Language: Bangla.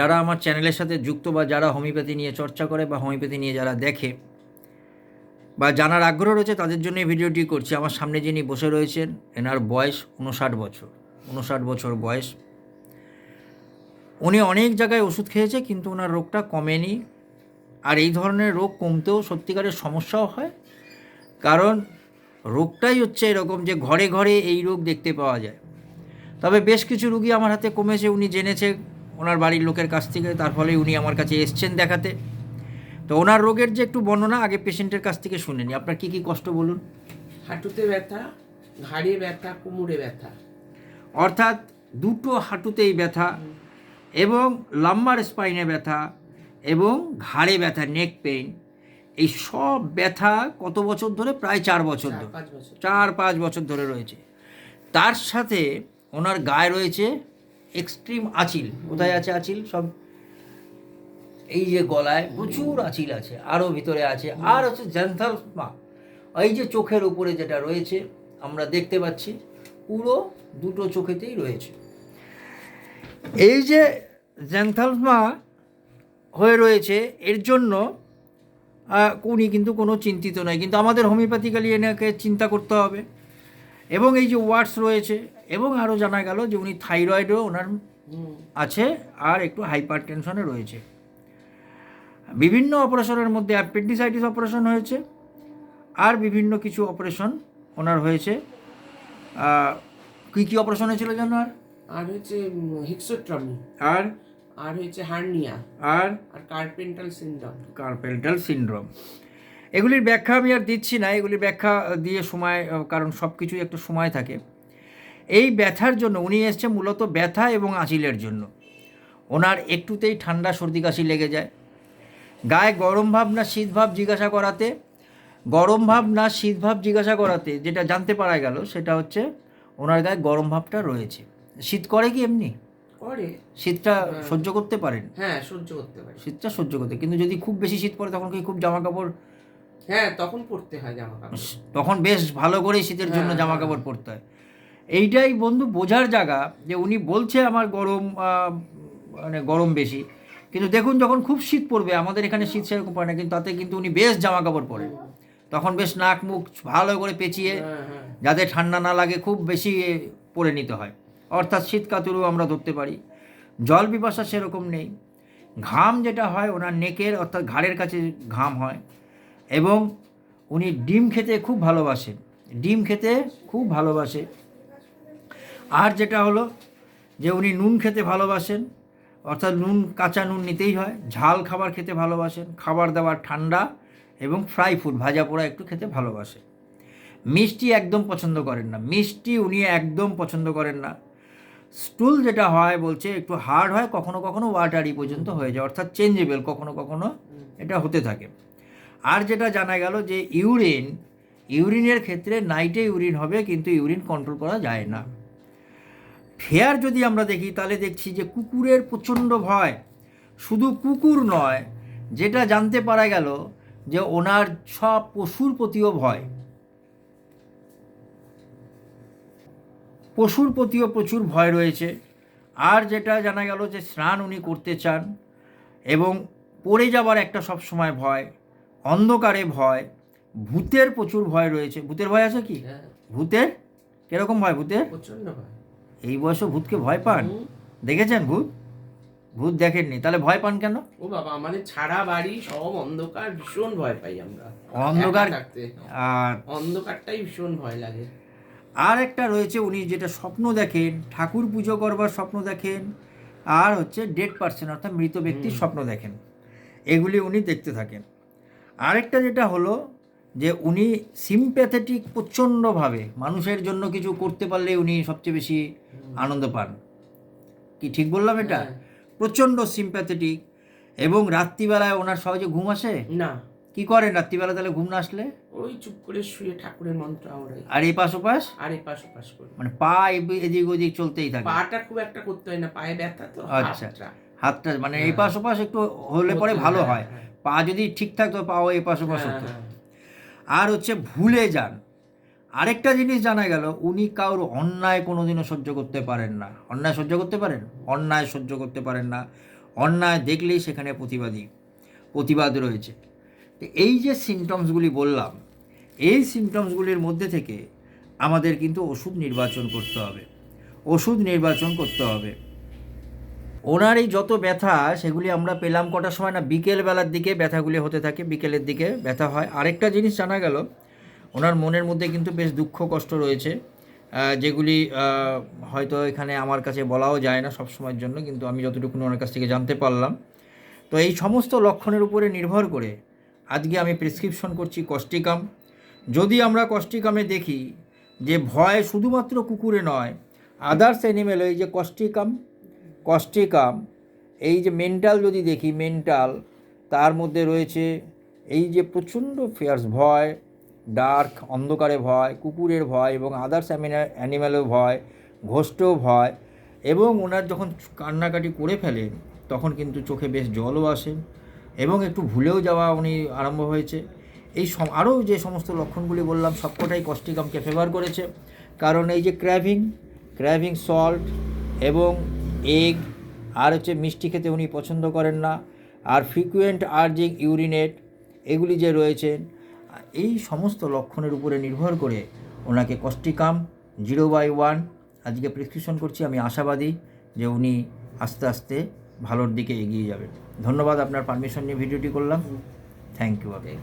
যারা আমার চ্যানেলের সাথে যুক্ত বা যারা হোমিওপ্যাথি নিয়ে চর্চা করে বা হোমিওপ্যাথি নিয়ে যারা দেখে বা জানার আগ্রহ রয়েছে, তাদের জন্য এই ভিডিওটি করছি। আমার সামনে যিনি বসে রয়েছেন, এনার বয়স উনষাট বছর। উনষাট বছর বয়স। উনি অনেক জায়গায় ওষুধ খেয়েছে, কিন্তু ওনার রোগটা কমেনি। আর এই ধরনের রোগ কমতেও সত্যিকারের সমস্যাও হয়। কারণ রোগটাই হচ্ছে এরকম যে ঘরে ঘরে এই রোগ দেখতে পাওয়া যায়। তবে বেশ কিছু রুগী আমার হাতে কমেছে, উনি জেনেছে ওনার বাড়ির লোকের কাছ থেকে তার ফলে উনি আমার কাছে এসছেন দেখাতে। তো ওনার রোগের যে একটু বর্ণনা আগে পেশেন্টের কাছ থেকে শুনে নি আপনার কী কী কষ্ট বলুন? হাঁটুতে ব্যথা ঘাড়ে ব্যথা কোমরে ব্যথা। অর্থাৎ দুটো হাঁটুতেই ব্যথা এবং লাম্বার স্পাইনে ব্যথা এবং ঘাড়ে ব্যথা নেক পেইন এই সব ব্যথা কত বছর ধরে? প্রায় চার বছর ধরে। চার পাঁচ বছর ধরে রয়েছে। তার সাথে ওনার গায়ে রয়েছে এক্সট্রিম আচিল। কোথায় আছে আচিল? সব এই যে গলায় প্রচুর আচিল আছে আরও ভিতরে আছে। আর হচ্ছে জ্যান্থালমা এই যে চোখের উপরে যেটা রয়েছে আমরা দেখতে পাচ্ছি পুরো দুটো চোখেতেই রয়েছে। এই যে জ্যান্থালমা হয়ে রয়েছে এর জন্য উনি কিন্তু কোনো চিন্তিত নয়। কিন্তু আমাদের হোমিওপ্যাথিক্যালি এনাকে চিন্তা করতে হবে। এবং এই যে ওয়ার্ডস রয়েছে এবং আরও জানা গেল যে উনি থাইরয়েডও ওনার আছে আর একটু হাইপার টেনশনে রয়েছে। বিভিন্ন অপারেশনের মধ্যে অ্যাপেন্ডিসাইটিস অপারেশন হয়েছে আর বিভিন্ন কিছু অপারেশন ওনার হয়েছে। কী কী অপারেশন হয়েছিল যেন আর? আর হচ্ছে হিক্সোট্রমি। আর? আর হচ্ছে হার্নিয়া। আর? আর কার্পেন্টাল সিন্ড্রোম। Carpal syndrome. এগুলির ব্যাখ্যা আমি আর দিচ্ছি না এগুলির ব্যাখ্যা দিয়ে সময় কারণ সব কিছুই একটু সময় থাকে। এই ব্যথার জন্য উনি এসছে মূলত ব্যথা এবং আঁচিলের জন্য। ওনার একটুতেই ঠান্ডা সর্দি কাশি লেগে যায়। গায়ে গরম ভাব না শীত ভাব জিজ্ঞাসা করাতে গরম ভাব না শীত ভাব জিজ্ঞাসা করাতে যেটা জানতে পারা গেল সেটা হচ্ছে ওনার গায়ে গরম ভাবটা রয়েছে। শীত করে কি এমনি? করে। শীতটা সহ্য করতে পারেন? হ্যাঁ সহ্য করতে পারি। শীতটা সহ্য করতে কিন্তু যদি খুব বেশি শীত পড়ে তখন কি খুব জামা কাপড় হ্যাঁ তখন পড়তে হয় জামা কাপড় তখন বেশ ভালো করে শীতের জন্য হ্যাঁ, জামা হ্যাঁ। কাপড় পরতে হয়। এইটাই বন্ধু বোঝার জায়গা যে উনি বলছে আমার গরম মানে গরম বেশি। কিন্তু দেখুন যখন খুব শীত পড়বে আমাদের এখানে শীত সেরকম পড়ে না কিন্তু তাতে কিন্তু উনি বেশ জামা কাপড় পরেন। তখন বেশ নাক মুখ ভালো করে পেঁচিয়ে হ্যাঁ হ্যাঁ। যাতে ঠান্ডা না লাগে খুব বেশি পরে নিতে হয়। অর্থাৎ শীত কাতুরও আমরা ধরতে পারি। জল পিপাসা সেরকম নেই। ঘাম যেটা হয় ওনার নেকের অর্থাৎ ঘাড়ের কাছে ঘাম হয়। এবং উনি ডিম খেতে খুব ভালোবাসেন। ডিম খেতে খুব ভালোবাসে। আর যেটা হলো যে উনি নুন খেতে ভালোবাসেন, অর্থাৎ নুন, কাঁচা নুন নিতেই হয়, ঝাল খাবার খেতে ভালোবাসেন, খাবার দাবার ঠান্ডা এবং ফ্রাই ফুড ভাজা পোড়া একটু খেতে ভালোবাসে মিষ্টি একদম পছন্দ করেন না। মিষ্টি উনি একদম পছন্দ করেন না। স্টুল যেটা হয় বলছে, একটু হার্ড হয়, কখনো কখনো ওয়াটারি পর্যন্ত হয়ে যায়, অর্থাৎ চেঞ্জেবল কখনো কখনো এটা হতে থাকে। আর যেটা জানা গেল যে ইউরিন ইউরিনের ক্ষেত্রে নাইটে ইউরিন হবে, কিন্তু ইউরিন কন্ট্রোল করা যায় না। ফেয়ার যদি আমরা দেখি তাহলে দেখছি যে কুকুরের প্রচণ্ড ভয়। শুধু কুকুর নয় যেটা জানতে পারা গেল যে ওনার সব পশুর প্রতিও ভয়। পশুর প্রতিও প্রচুর ভয় রয়েছে। আর যেটা জানা গেল যে স্নান উনি করতে চান এবং পড়ে যাবার একটা সব সময় ভয় অন্ধকারে ভয় ভূতের প্রচুর ভয় রয়েছে। ভূতের ভয় আছে কি? হ্যাঁ। ভূতের? কীরকম ভয় ভূতের? প্রচণ্ড হয় এই বয়সে ভূতকে ভয় পান? দেখেছেন ভূত? ভূত দেখেননি। তাহলে ভয় পান কেন? ও বাবা আমাদের ছাড়া বাড়ি সব অন্ধকার ভীষণ ভয় পাই আমরা। অন্ধকার- আর অন্ধকারটাই ভীষণ ভয় লাগে। আর একটা রয়েছে উনি যেটা স্বপ্ন দেখেন ঠাকুর পুজো করবার স্বপ্ন দেখেন আর হচ্ছে ডেড পার্সন অর্থাৎ মৃত ব্যক্তির স্বপ্ন দেখেন। এগুলি উনি দেখতে থাকেন। আরেকটা যেটা হলো যে উনি সিম্প্যাথেটিক প্রচণ্ডভাবে মানুষের জন্য কিছু করতে পারলে উনি সবচেয়ে বেশি আনন্দ পান কি ঠিক বললাম এটা হ্যাঁ। প্রচণ্ড সিম্প্যাথেটিক এবং রাত্রিবেলায় ওনার সহজে ঘুম আসে না কি করেন রাত্রিবেলা তাহলে ঘুম না আসলে ওই চুপ করে শুয়ে ঠাকুরের মন্ত্র আওড়াই আর এই পাশ ওপাশ আর এই পাশ ওপাশ করি মানে পা এদিক ওদিক চলতেই থাকে পাটা খুব একটা করতে হয় না পায়ে ব্যথা তো আচ্ছা। হাতটা। মানে এই হ্যাঁ। পাশ ওপাশ একটু হলে পরে ভালো হয়, হয়। পা যদি ঠিকঠাক তো পাও এই পাশ ওপাশ হতো। আর হচ্ছে ভুলে যান। আরেকটা জিনিস জানা গেল, উনি কারোর অন্যায় কোনোদিনও সহ্য করতে পারেন না। অন্যায় সহ্য করতে পারেন? অন্যায় সহ্য করতে পারেন না। অন্যায় দেখলেই সেখানে প্রতিবাদী, প্রতিবাদ রয়েছে। তো এই যে সিমটমসগুলি বললাম, এই সিমটমসগুলির মধ্যে থেকে আমাদের কিন্তু ওষুধ নির্বাচন করতে হবে। ওষুধ নির্বাচন করতে হবে। ওনার এই যত ব্যথা, সেগুলি আমরা পেলাম কটার সময় না বিকেল বেলার দিকে ব্যথাগুলি হতে থাকে, বিকেলের দিকে ব্যথা হয়। আরেকটা জিনিস জানা গেল, ওনার মনের মধ্যে কিন্তু বেশ দুঃখ, কষ্ট রয়েছে যেগুলি হয়তো এখানে আমার কাছে বলাও যায় না সব সময়ের জন্য, কিন্তু আমি যতটুকু ওনার কাছ থেকে জানতে পারলাম। তো এই সমস্ত লক্ষণের উপরে নির্ভর করে আজকে আমি প্রেসক্রিপশন করছি কস্টিকাম যদি আমরা কস্টিকামে দেখি যে ভয় শুধুমাত্র কুকুরে নয়, আদার্স অ্যানিমেল, এই যে কস্টিকাম কস্টিকাম এই যে মেন্টাল যদি দেখি মেন্টাল তার মধ্যে রয়েছে এই যে প্রচণ্ড ফিয়ার্স ভয় ডার্ক অন্ধকারে ভয়, কুকুরের ভয় এবং আদার্স অ্যানিম্যালের ভয় ঘোষ্ট ভয় এবং ওনার যখন কান্নাকাটি করে ফেলেন, তখন কিন্তু চোখে বেশ জলও আসে এবং একটু ভুলেও যাওয়া উনি আরম্ভ হয়েছে। এই সম, আরও যে সমস্ত লক্ষণগুলি বললাম, সবকটাই কস্টিকামকে ফেভার করেছে। কারণ এই যে ক্র্যাভিং ক্র্যাভিং সল্ট এবং এগ আর হচ্ছে মিষ্টি খেতে উনি পছন্দ করেন না। আর ফ্রিকুয়েন্ট আর্জিং ইউরিনেট এগুলি যে রয়েছেন এই সমস্ত লক্ষণের উপরে নির্ভর করে ওনাকে কস্টিকাম জিরো বাই ওয়ান আজকে প্রেসক্রিপশন করছি আমি আশাবাদী যে উনি আস্তে আস্তে ভালোর দিকে এগিয়ে যাবেন। ধন্যবাদ আপনার পারমিশন নিয়ে ভিডিওটি করলাম। থ্যাংক ইউ আগে